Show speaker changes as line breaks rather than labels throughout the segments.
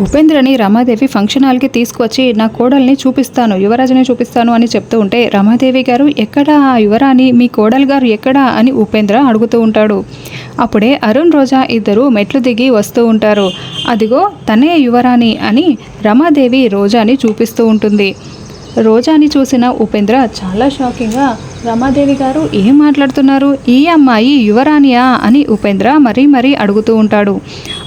ఉపేంద్రని Ramadevi function హాల్కి తీసుకొచ్చి నా కోడల్ని చూపిస్తాను యువరాజుని చూపిస్తాను అని చెప్తూ ఉంటే రమాదేవి గారు ఎక్కడా ఆ యువరాణి? మీ కోడలు గారు ఎక్కడా? అని ఉపేంద్ర అడుగుతూ ఉంటాడు. అప్పుడే అరుణ్ రోజా ఇద్దరు మెట్లు దిగి వస్తూ ఉంటారు. అదిగో తనే యువరాణి అని రమాదేవి రోజాని చూపిస్తూ ఉంటుంది. రోజాని చూసిన ఉపేంద్ర చాలా షాకింగ్గా రమాదేవి గారు ఏం మాట్లాడుతున్నారు? ఈ అమ్మాయి యువరాణియా? అని ఉపేంద్ర మరీ మరీ అడుగుతూ ఉంటాడు.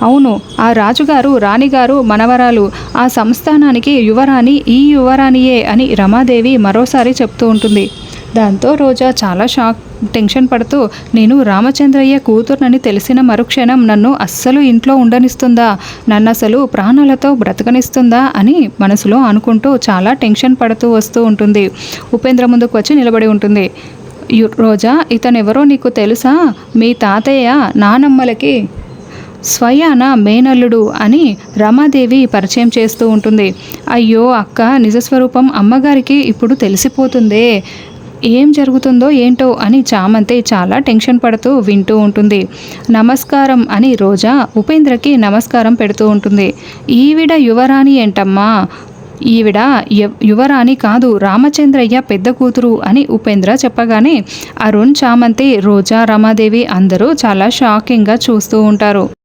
అవును ఆ రాజుగారు రాణిగారు మనవరాలు ఆ సంస్థానానికి యువరాణి ఈ యువరాణియే అని రమాదేవి మరోసారి చెప్తూ ఉంటుంది. దాంతో రోజా చాలా షాక్ టెన్షన్ పడుతూ నేను రామచంద్రయ్య కూతుర్నని తెలిసిన మరుక్షణం నన్ను అస్సలు ఇంట్లో ఉండనిస్తుందా? నన్ను అసలు ప్రాణాలతో బ్రతకనిస్తుందా? అని మనసులో అనుకుంటూ చాలా టెన్షన్ పడుతూ వస్తూ ఉంటుంది. ఉపేంద్ర ముందుకు వచ్చి నిలబడి ఉంటుంది. యు- రోజా ఇతనెవరో నీకు తెలుసా? మీ తాతయ్య నానమ్మలకి స్వయాన మేనల్లుడు అని రమాదేవి పరిచయం చేస్తూ ఉంటుంది. అయ్యో అక్క నిజస్వరూపం అమ్మగారికి ఇప్పుడు తెలిసిపోతుందే. ఏం జరుగుతుందో ఏంటో అని చామంతి చాలా టెన్షన్ పడుతూ వింటూ ఉంటుంది. నమస్కారం అని రోజా ఉపేంద్రకి నమస్కారం పెడుతూ ఉంటుంది. ఈవిడ యువరాణి ఏంటమ్మా? ఈవిడ యువరాణి కాదు రామచంద్రయ్య పెద్ద కూతురు అని ఉపేంద్ర చెప్పగానే అరుణ్ చామంతి రోజా రమాదేవి అందరూ చాలా షాకింగ్గా చూస్తూ ఉంటారు.